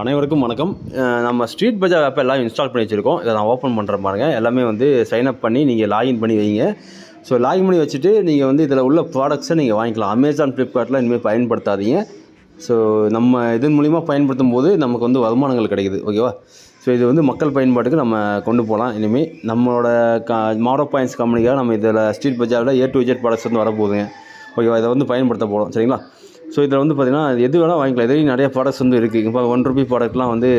அனைவருக்கும் வணக்கம். நம்ம ஸ்ட்ரீட் பஜார் ஆப்பை எல்லாம் இன்ஸ்டால் பண்ணி வச்சுருக்கோம். இதை நான் ஓப்பன் பண்ணுற பாருங்கள் எல்லாமே வந்து சைன் அப் பண்ணி நீங்கள் லாகின் பண்ணி வைங்க. ஸோ லாகின் பண்ணி வச்சுட்டு நீங்கள் வந்து இதில் உள்ள ப்ராடக்ட்ஸை நீங்கள் வாங்கிக்கலாம். அமேசான் ஃப்ளிப்கார்ட்டில் இனிமேல் பயன்படுத்தாதீங்க. ஸோ நம்ம இதன் மூலிமா பயன்படுத்தும் போது நமக்கு வந்து வருமானங்கள் கிடைக்குது. ஓகேவா ஸோ இது வந்து மக்கள் பயன்பாட்டுக்கு நம்ம கொண்டு போகலாம். இனிமேல் நம்மளோட க மாடோ பாயிண்ட்ஸ் கம்பெனிக்காக நம்ம இதில் ஸ்ட்ரீட் பஜாரில் ஏ டு ஜெட் ப்ராடக்ட்ஸ் வந்து வரப்போகுதுங்க. ஓகேவா இதை வந்து பயன்படுத்த போகிறோம் சரிங்களா? ஸோ இதில் வந்து பார்த்தீங்கன்னா எது வேணால் வாங்கிக்கலாம். இதுலேயும் நிறைய ப்ராடக்ட்ஸ் வந்து இருக்குது இப்போ ஒன் ருபி ப்ராடக்ட்லாம் வந்து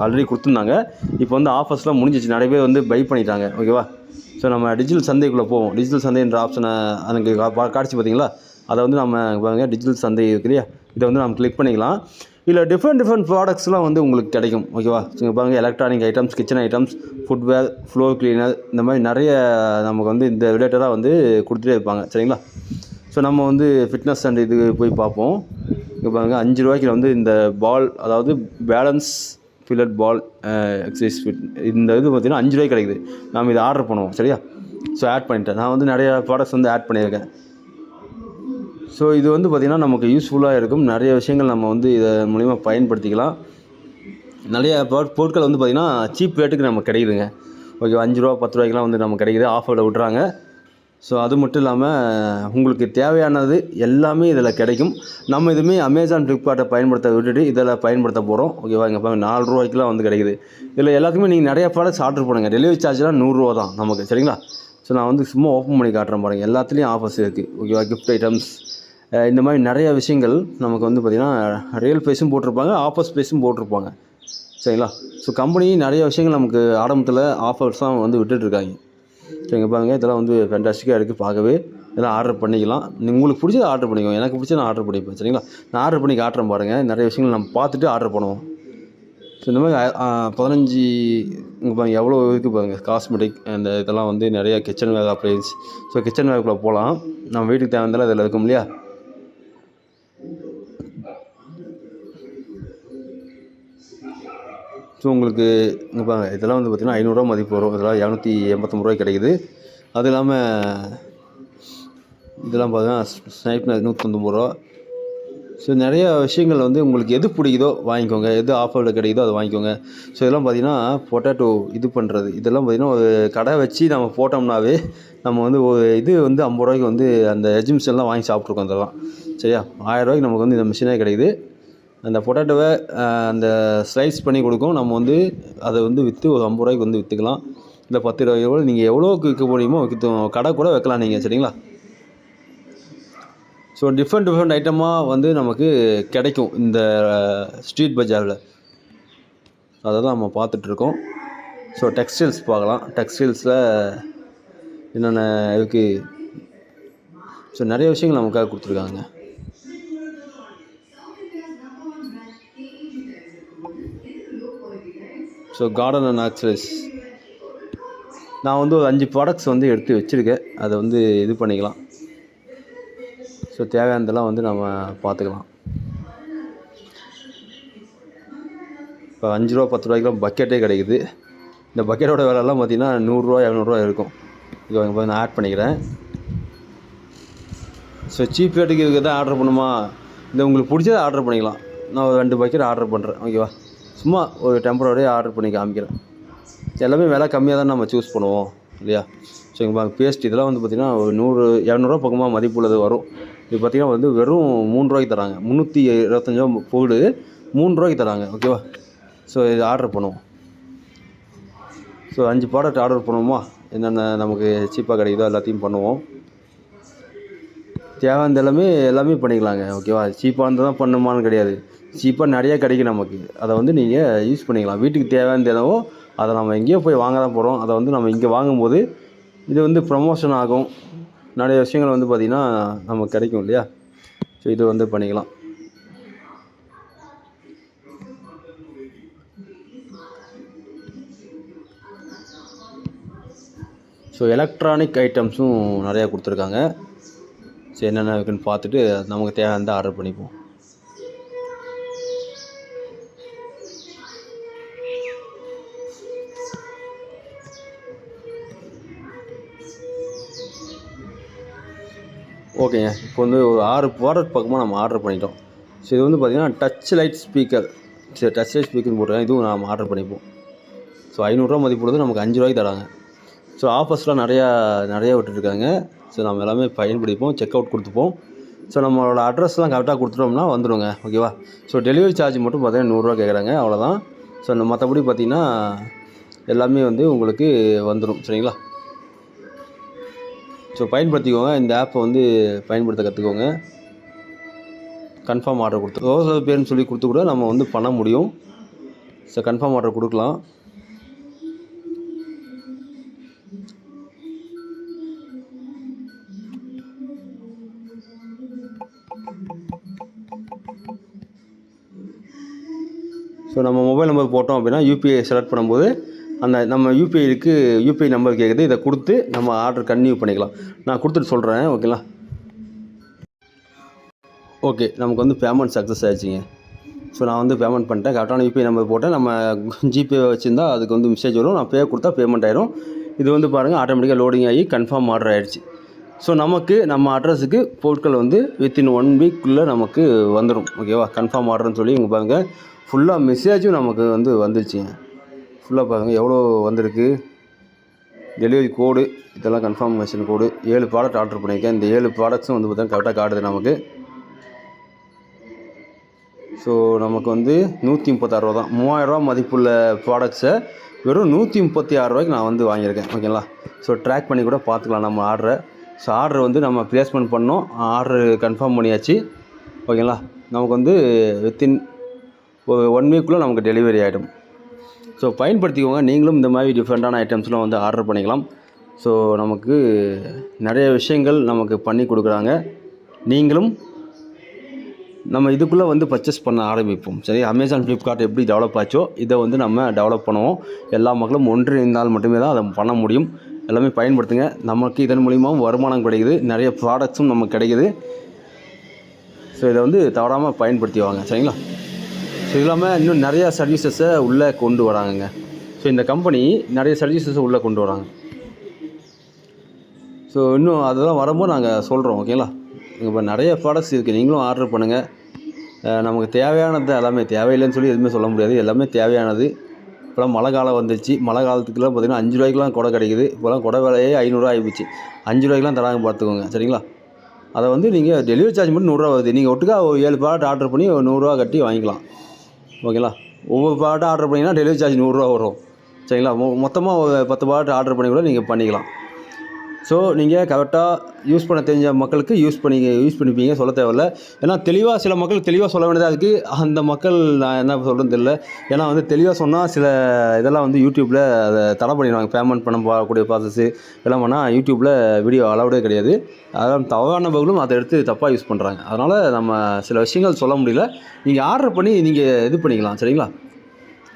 ஆல்ரெடி கொடுத்துருந்தாங்க. இப்போ வந்து ஆஃபர்ஸ்லாம் முடிஞ்சிச்சு நிறைய பேர் வந்து பை பண்ணிட்டாங்க. ஓகேவா ஸோ நம்ம டிஜிட்டல் சந்தைக்குள்ளே போவோம். டிஜிட்டல் சந்தைன்ற ஆப்ஷனை அதுக்கு கா- காட்சி பார்த்தீங்களா? அதை வந்து நம்ம பாருங்க டிஜிட்டல் சந்தை இருக்கு இல்லையா? இதை வந்து நம்ம கிளிக் பண்ணிக்கலாம். இதில் டிஃப்ரெண்ட் டிஃப்ரெண்ட் ப்ராடக்ட்ஸ்லாம் வந்து உங்களுக்கு கிடைக்கும். ஓகேவா இங்கே பாருங்கள் electronic items kitchen items footwear floor cleaner இந்த மாதிரி நிறைய நமக்கு வந்து இந்த ரிலேட்டடாக வந்து கொடுத்துட்டே இருப்பாங்க. சரிங்களா? ஸோ நம்ம வந்து ஃபிட்னஸ் அண்ட் இது போய் பார்ப்போம். இங்கே பாருங்கள் அஞ்சு ரூபாய்க்கு வந்து இந்த பால் அதாவது பேலன்ஸ் ஃபில்லட் பால் எக்ஸசைஸ் ஃபிட் இந்த இது பார்த்திங்கன்னா அஞ்சு ரூபாய்க்கு கிடைக்குது. நாம் இதை ஆர்டர் பண்ணுவோம் சரியா? ஸோ ஆட் பண்ணிட்டேன். நான் வந்து நிறைய ப்ராடக்ட்ஸ் வந்து ஆட் பண்ணியிருக்கேன். ஸோ இது வந்து பார்த்திங்கன்னா நமக்கு யூஸ்ஃபுல்லாக இருக்கும். நிறைய விஷயங்கள் நம்ம வந்து இதை மூலிமா பயன்படுத்திக்கலாம். நிறைய பொருட்கள் வந்து பார்த்திங்கன்னா சீப் ரேட்டுக்கு நமக்கு கிடைக்குதுங்க. ஓகே அஞ்சு ரூபா பத்து ரூபாய்க்குலாம் வந்து நமக்கு கிடைக்குது. ஆஃபரில் விட்றாங்க ஸோ அது மட்டும் இல்லாமல் உங்களுக்கு தேவையானது எல்லாமே இதில் கிடைக்கும். நம்ம இதுவுமே அமேசான் ஃப்ளிப்கார்ட்டை பயன்படுத்த விட்டுட்டு இதில் பயன்படுத்த போகிறோம் ஓகேவா இங்கே பாருங்க நாலு ரூபாய்க்குலாம் வந்து கிடைக்குது. இதில் எல்லாத்துக்குமே நீங்கள் நிறைய ப்ராடக்ட்ஸ் ஆர்டர் பண்ணுங்கள் டெலிவரி சார்ஜ்லாம் நூறுரூவா தான் நமக்கு. சரிங்களா? ஸோ நான் வந்து சும்மா ஓப்பன் பண்ணி காட்டுறேன் பாருங்கள் எல்லாத்துலேயும் ஆஃபர்ஸ் இருக்குது ஓகேவா கிஃப்ட் ஐட்டம்ஸ் இந்த மாதிரி நிறைய விஷயங்கள் நமக்கு வந்து பார்த்திங்கன்னா ரியல் ப்ரைஸும் போட்டிருப்பாங்க ஆஃபர்ஸ் ப்ரைஸும் போட்டிருப்பாங்க. சரிங்களா? ஸோ கம்பெனி நிறைய விஷயங்கள் நமக்கு ஆரம்பத்தில் ஆஃபர்ஸ்லாம் வந்து விட்டுட்ருக்காங்க சரிங்க பாருங்கள் இதெல்லாம் வந்து ஃபேண்டாஸ்டிக்காக இருக்குது பார்க்கவே. இதெல்லாம் ஆர்டர் பண்ணிக்கலாம். நீங்கள் உங்களுக்கு பிடிச்சதை ஆர்டர் பண்ணிக்கோங்க. எனக்கு பிடிச்சதை நான் ஆர்டர் பண்ணிப்பேன் சரிங்களா? நான் ஆர்டர் பண்ணி காட்டுறேன் பாருங்கள் நிறைய விஷயங்கள் நம்ம பார்த்துட்டு ஆர்டர் பண்ணுவோம். ஸோ இந்த மாதிரி பதினஞ்சு இங்கே பாருங்கள் எவ்வளோ இருக்குது பாருங்கள் காஸ்மெட்டிக் அந்த இதெல்லாம் வந்து நிறையா kitchen ware appliances so kitchen வேர்க்குள்ளே போகலாம். நம்ம வீட்டுக்கு தேவையானதெல்லாம் இதில் இருக்கும் இல்லையா? ஸோ உங்களுக்கு இங்கே பாருங்க இதெல்லாம் வந்து பார்த்திங்கன்னா ஐநூறுரூவா மதிப்பு வரும். இதெல்லாம் இரநூத்தி எண்பத்தொம்பது ரூபாய்க்கு கிடைக்குது. அது இல்லாமல் இதெல்லாம் பார்த்தீங்கன்னா ஸ்னைப்னர் நூற்றொம்பது ரூபா. ஸோ நிறைய விஷயங்கள் வந்து உங்களுக்கு எது பிடிக்குதோ வாங்கிக்கோங்க. எது ஆஃபரில் கிடைக்குதோ அதை வாங்கிக்கோங்க. ஸோ இதெல்லாம் பார்த்தீங்கன்னா பொட்டேட்டோ இது பண்ணுறது இதெல்லாம் பார்த்தீங்கன்னா ஒரு கடை வச்சு நம்ம போட்டோம்னாவே நம்ம வந்து ஒரு இது வந்து ஐம்பது ரூபாய்க்கு வந்து அந்த எஜிமிஷன்லாம் வாங்கி சாப்பிட்ருக்கோம் இதெல்லாம். சரியா? ஆயிரம் ரூபாய்க்கு நமக்கு வந்து இந்த மிஷினே கிடைக்குது. அந்த பொட்டேட்டோவை அந்த ஸ்லைஸ் பண்ணி கொடுக்கும். நம்ம வந்து அதை வந்து விற்று ஒரு ஐம்பது ரூபாய்க்கு வந்து விற்றுக்கலாம் இல்லை பத்து ரூபாய்க்கு கூட நீங்கள் எவ்வளோக்கு விற்க முடியுமோ விற்று கடை கூட வைக்கலாம் நீங்கள் சரிங்களா? ஸோ டிஃப்ரெண்ட் டிஃப்ரெண்ட் ஐட்டமாக வந்து நமக்கு கிடைக்கும் இந்த ஸ்ட்ரீட் பஜாரில் அதை தான் நம்ம பார்த்துட்ருக்கோம் ஸோ டெக்ஸ்டைல்ஸ் பார்க்கலாம். டெக்ஸ்டைல்ஸில் என்னென்ன இருக்குது ஸோ நிறைய விஷயங்கள் நமக்காக கொடுத்துருக்காங்க. ஸோ கார்டன் அண்ட் நேச்சுரல்ஸ் நான் வந்து ஒரு அஞ்சு ப்ராடக்ட்ஸ் வந்து எடுத்து வச்சுருக்கேன். அதை வந்து இது பண்ணிக்கலாம். ஸோ தேவையானதெல்லாம் வந்து நம்ம பார்த்துக்கலாம். இப்போ அஞ்சு ரூபா பத்து ரூபாய்க்குலாம் பக்கெட்டே கிடைக்குது. இந்த பக்கெட்டோட விலைலாம் பார்த்திங்கன்னா நூறுரூவா இரநூறுவா இருக்கும். இது நான் ஆட் பண்ணிக்கிறேன். ஸோ சீப் ரேட்டுக்கு இதுக்கு தான் ஆர்டர் பண்ணுமா? இந்த உங்களுக்கு பிடிச்சதை ஆர்டர் பண்ணிக்கலாம். நான் ஒரு ரெண்டு பக்கெட் ஆர்டர் பண்ணுறேன் ஓகேவா சும்மா ஒரு டெம்பரரியாக ஆர்டர் பண்ணி காமிக்கிறேன். எல்லாமே விலை கம்மியாக தான் நம்ம சூஸ் பண்ணுவோம் இல்லையா? ஸோ இங்கே பாருங்க பேஸ்ட் இதெல்லாம் வந்து பார்த்திங்கன்னா ஒரு நூறு இரநூறுவா பக்கமாக மதிப்புள்ளது வரும். இது பார்த்திங்கன்னா வந்து வெறும் மூணு ரூபாய்க்கு தராங்க. முந்நூற்றி இருபத்தஞ்சு ரூபா போடு மூணு ரூபாய்க்கு தராங்க ஓகேவா ஸோ இது ஆர்டர் பண்ணுவோம். ஸோ அஞ்சு ப்ராடக்ட் ஆர்டர் பண்ணுவோமா? என்னென்ன நமக்கு சீப்பாக கிடைக்குதோ எல்லாத்தையும் பண்ணுவோம். தேவையானது எல்லாமே எல்லாமே பண்ணிக்கலாங்க ஓகேவா சீப்பாக இருந்தால் தான் பண்ணுமான்னு கிடையாது. சீப்பாக நிறையா கிடைக்கும் நமக்கு. அதை வந்து நீங்கள் யூஸ் பண்ணிக்கலாம். வீட்டுக்கு தேவையானது என்னவோ அதை நம்ம எங்கேயோ போய் வாங்க தான் போகிறோம் அதை வந்து நம்ம இங்கே வாங்கும்போது இது வந்து ப்ரமோஷன் ஆகும். நிறைய விஷயங்கள் வந்து பார்த்திங்கன்னா நமக்கு கிடைக்கும் இல்லையா? ஸோ இது வந்து பண்ணிக்கலாம். ஸோ எலக்ட்ரானிக் ஐட்டம்ஸும் நிறையா கொடுத்துருக்காங்க. ஸோ என்னென்ன இருக்குன்னு பார்த்துட்டு நமக்கு தேவையானதை ஆர்டர் பண்ணிப்போம். ஓகேங்க. இப்போ வந்து ஒரு ஆறு ப்ராடக்ட் பக்கமாக நம்ம ஆர்டர் பண்ணிட்டோம். ஸோ இது வந்து பார்த்திங்கன்னா டச் லைட் ஸ்பீக்கர் சரி டச் லைட் ஸ்பீக்கர்னு போட்டுருக்காங்க. இதுவும் நாம் ஆர்டர் பண்ணிப்போம். ஸோ ஐநூறுரூவா மதிப்புள்ளது நமக்கு அஞ்சு ரூபாய்க்கு தராங்க. ஸோ ஆஃபர்ஸ்லாம் நிறையா நிறையா விட்டுருக்காங்க. ஸோ நம்ம எல்லாமே பயன்படுத்திப்போம் செக் அவுட் கொடுத்துப்போம். ஸோ நம்மளோட அட்ரஸ்லாம் கரெக்டாக கொடுத்துட்டோம்னா வந்துடுங்க ஓகேவா ஸோ டெலிவரி சார்ஜ் மட்டும் பார்த்தீங்கன்னா நூறுரூவா கேட்குறாங்க அவ்வளோதான் ஸோ மற்றபடி பார்த்தீங்கன்னா எல்லாமே வந்து உங்களுக்கு வந்துடும் சரிங்களா? ஸோ பயன்படுத்திக்கோங்க. இந்த ஆப்பை வந்து பயன்படுத்த கற்றுக்கோங்க கன்ஃபார்ம் ஆர்டர் கொடுத்து ரோசர் பேர்னு சொல்லி கொடுத்து கூட நம்ம வந்து பண்ண முடியும். ஸோ கன்ஃபார்ம் ஆர்டர் கொடுக்கலாம். ஸோ நம்ம மொபைல் நம்பர் போட்டோம் அப்படின்னா யூபிஐ செலக்ட் பண்ணும்போது அந்த நம்ம யூபிஐக்கு யூபிஐ நம்பர் கேட்குது இதை கொடுத்து நம்ம ஆர்டர் கன்டினியூ பண்ணிக்கலாம். நான் கொடுத்துட்டு சொல்கிறேன் ஓகேங்களா ஓகே நமக்கு வந்து பேமெண்ட் சக்ஸஸ் ஆயிடுச்சுங்க. ஸோ நான் வந்து பேமெண்ட் பண்ணிட்டேன். கரெக்டான யூபிஐ நம்பர் போட்டேன். நம்ம ஜிபே வச்சுருந்தா அதுக்கு வந்து மெசேஜ் வரும். நான் பே கொடுத்தா பேமெண்ட் ஆயிரும். இது வந்து பாருங்கள் ஆட்டோமேட்டிக்காக லோடிங் ஆகி கன்ஃபார்ம் ஆர்டர் ஆயிடுச்சு. ஸோ நமக்கு நம்ம அட்ரஸுக்கு பொருட்கள் வந்து வித்தின் ஒன் வீக்குள்ளே நமக்கு வந்துடும் ஓகேவா கன்ஃபார்ம் ஆர்டர்னு சொல்லி இங்கே பாருங்கள் ஃபுல்லாக மெசேஜும் நமக்கு வந்து வந்துருச்சுங்க. ஃபுல்லாக பாருங்கள் எவ்வளோ வந்திருக்கு. டெலிவரி கோடு இதெல்லாம் கன்ஃபார்மேஷன் கோடு ஏழு ப்ராடக்ட் ஆர்டர் பண்ணியிருக்கேன். இந்த ஏழு ப்ராடக்ட்ஸும் வந்து பார்த்தீங்கன்னா கரெக்டாக காட்டுது நமக்கு. ஸோ நமக்கு வந்து நூற்றி முப்பத்தாறு ரூபா தான். மூவாயிரரூவா மதிப்புள்ள ப்ராடக்ட்ஸை வெறும் நூற்றி முப்பத்தி ஆறுரூவாய்க்கு நான் வந்து வாங்கியிருக்கேன். ஓகேங்களா ஸோ ட்ராக் பண்ணி கூட பார்த்துக்கலாம் நம்ம ஆர்டரை ஸோ ஆர்டர் வந்து நம்ம ப்ளேஸ்மெண்ட் பண்ணோம். ஆர்டர் கன்ஃபார்ம் பண்ணியாச்சு. ஓகேங்களா நமக்கு வந்து வித்தின் ஒரு ஒன் வீக்குள்ளே நமக்கு டெலிவரி ஆகிடும் ஸோ பயன்படுத்திக்கோங்க. நீங்களும் இந்த மாதிரி டிஃப்ரெண்ட்டான ஐட்டம்ஸ்லாம் வந்து ஆர்டர் பண்ணிக்கலாம். ஸோ நமக்கு நிறைய விஷயங்கள் நமக்கு பண்ணி கொடுக்குறாங்க. நீங்களும் நம்ம இதுக்குள்ளே வந்து பர்ச்சேஸ் பண்ண ஆரம்பிப்போம். சரி அமேசான் ஃப்ளிப்கார்ட் எப்படி டெவலப் ஆச்சோ இதை வந்து நம்ம டெவலப் பண்ணுவோம். எல்லா மக்களும் ஒன்றிணைந்தால் மட்டுமே தான் அதை பண்ண முடியும். எல்லாமே பயன்படுத்துங்க. நமக்கு இதன் மூலியமாகவும் வருமானம் கிடைக்குது. நிறைய ப்ராடக்ட்ஸும் நமக்கு கிடைக்குது. ஸோ இதை வந்து தவறாமல் பயன்படுத்தி வாங்க சரிங்களா? இது இல்லாமல் இன்னும் நிறையா சர்வீசஸை உள்ளே கொண்டு வராங்கங்க. ஸோ இந்த கம்பெனி நிறைய சர்வீசஸை உள்ளே கொண்டு வராங்க. ஸோ இன்னும் அதெல்லாம் வரும்போது நாங்கள் சொல்கிறோம் ஓகேங்களா இப்போ நிறைய ப்ராடக்ட்ஸ் இருக்குது நீங்களும் ஆர்டர் பண்ணுங்கள் நமக்கு தேவையானது எல்லாமே தேவையில்லைன்னு சொல்லி எதுவுமே சொல்ல முடியாது. எல்லாமே தேவையானது. இப்போலாம் மழை காலம் வந்துச்சு மழை காலத்துக்குலாம் பார்த்தீங்கன்னா அஞ்சு ரூபாய்க்குலாம் குடை கிடைக்குது. இப்போலாம் குடை விலையே ஐநூறுரூவா ஆகிப்போச்சு. அஞ்சு ரூபாய்க்குலாம் தராங்க பார்த்துக்கோங்க சரிங்களா? அதை வந்து நீங்கள் டெலிவரி சார்ஜ் மட்டும் நூறுரூவா வருது. நீங்கள் ஒட்டுக்கா ஒரு ஏழு ப்ராடக்ட் ஆர்டர் பண்ணி ஒரு நூறுரூவா கட்டி வாங்கிக்கலாம். ஓகேங்களா? ஒவ்வொரு பாட்டு ஆர்டர் பண்ணிங்கன்னா டெலிவரி சார்ஜ் நூறுரூவா வரும். சரிங்களா? மொ மொத்தமாக ஒரு பத்து பாட்டு ஆர்டர் பண்ணி கூட நீங்கள் பண்ணிக்கலாம். ஸோ நீங்கள் கரெக்டாக யூஸ் பண்ண தெரிஞ்ச மக்களுக்கு யூஸ் பண்ணி யூஸ் பண்ணிப்பீங்க சொல்ல தேவையில்ல. ஏன்னா தெளிவாக சில மக்கள் தெளிவாக சொல்ல வேண்டியதாக இருக்குது அந்த மக்கள் நான் என்ன சொல்கிறது தெரியல ஏன்னா வந்து தெளிவாக சொன்னால் சில இதெல்லாம் வந்து யூடியூப்பில் அதை தடை பண்ணிடுவாங்க. பேமெண்ட் பண்ண போகக்கூடிய ப்ராசஸ்ஸு இதெல்லாம் பண்ணால் யூடியூப்பில் வீடியோ அலவுடே கிடையாது. அதெல்லாம் தவறான பகுலும் அதை எடுத்து தப்பாக யூஸ் பண்ணுறாங்க அதனால் நம்ம சில விஷயங்கள் சொல்ல முடியல. நீங்கள் ஆர்டர் பண்ணி நீங்கள் இது பண்ணிக்கலாம். சரிங்களா?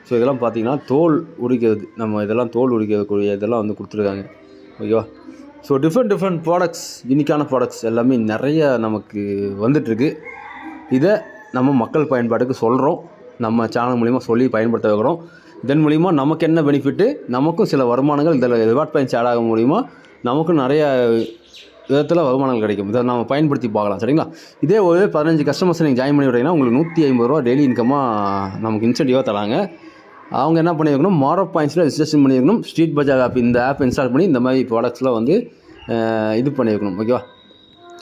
ஸோ இதெல்லாம் பார்த்தீங்கன்னா தோல் உரிக்கிறது. நம்ம இதெல்லாம் தோல் உரிக்கக்கூடிய இதெல்லாம் வந்து கொடுத்துருக்காங்க. ஓகேவா ஸோ டிஃப்ரெண்ட் டிஃப்ரெண்ட் ப்ராடக்ட்ஸ் யூனிக்கான ப்ராடக்ட்ஸ் எல்லாமே நிறைய நமக்கு வந்துட்டுருக்கு. இதை நம்ம மக்கள் பயன்பாட்டுக்கு சொல்கிறோம் நம்ம சேனல் மூலிமா சொல்லி பயன்படுத்த வைக்கிறோம். இதன் மூலிமா நமக்கு என்ன பெனிஃபிட்டு நமக்கும் சில வருமானங்கள் இதில் ரிவார்ட் பயன்ஸ் ஆட் ஆக மூலிமா நமக்கும் நிறைய விதத்தில் வருமானங்கள் கிடைக்கும். இதை நம்ம பயன்படுத்தி பார்க்கலாம் சரிங்களா? இதே ஒரு பதினஞ்சு கஸ்டமர்ஸ் நீங்கள் ஜாயின் பண்ணி விட்டீங்கன்னா உங்களுக்கு நூற்றி ஐம்பது ரூபா டெய்லி இன்கமாக நமக்கு இன்சென்டிவாக தராங்க. அவங்க என்ன பண்ணியிருக்கணும் மாரோ பாயிண்ட்ஸில் ரிஜிஸ்ட்ரேஷன் பண்ணியிருக்கணும். ஸ்ட்ரீட் பஜார் ஆப் இந்த ஆப் இன்ஸ்டால் பண்ணி இந்த மாதிரி ப்ராடக்ட்ஸ்லாம் வந்து இது பண்ணியிருக்கணும். ஓகேவா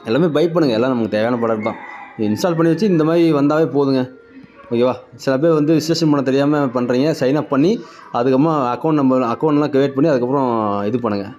எல்லாமே பை பண்ணுங்கள் எல்லாம் நமக்கு தேவையான ப்ராடக்ட் தான். இன்ஸ்டால் பண்ணி வச்சு இந்த மாதிரி வந்தாவே போதுங்க. ஓகேவா சில பேர் வந்து ரிஜிஸ்ட்ரேஷன் பண்ண தெரியாமல் பண்ணுறீங்க சைன் அப் பண்ணி அதுக்கப்புறம் அக்கௌண்ட் நம்பர் அக்கௌண்ட்லாம் க்ரியேட் பண்ணி அதுக்கப்புறம் இது பண்ணுங்கள்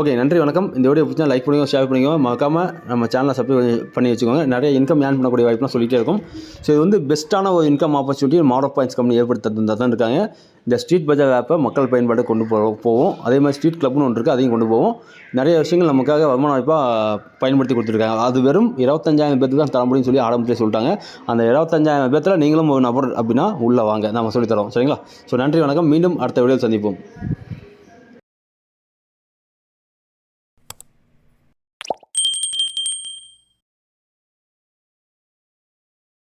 ஓகே நன்றி வணக்கம். இந்த வீடியோ பிடிச்சா லைக் பண்ணுங்க ஷேர் பண்ணுங்க. மறக்காமல் நம்ம சேனலை சப்ஸ்கிரைப் பண்ணி வச்சுக்கோங்க. நிறைய இன்கம் ஏர்ன் பண்ணக்கூடிய வாய்ப்புலாம் சொல்லிகிட்டே இருக்கும். ஸோ இது வந்து பெஸ்ட்டான ஒரு income opportunity model points company ஏற்படுத்த தான் இருக்காங்க. இந்த ஸ்ட்ரீட் பஜார் ஆப்பை மக்கள் பயன்பாடு கொண்டு போ போவோம். அதே மாதிரி ஸ்ட்ரீட் கிளப்னு ஒன்று இருக்குது அதையும் கொண்டு போவோம். நிறைய விஷயங்கள் நமக்காக வருமான வாய்ப்பாக பயன்படுத்தி கொடுத்துருக்காங்க. அது வெறும் இருபத்தஞ்சாயிரம் பேருக்கு தான் தர முடியும்னு சொல்லி ஆரம்பத்திலே சொல்லிட்டாங்க. அந்த இருபத்தஞ்சாயிரம் பேர்த்தில் நீங்களும் ஒரு நபர் அப்படின்னா உள்ளே வாங்க. நம்ம சொல்லித்தரோம். சரிங்களா? ஸோ நன்றி வணக்கம். மீண்டும் அடுத்த வீடியோ சந்திப்போம்.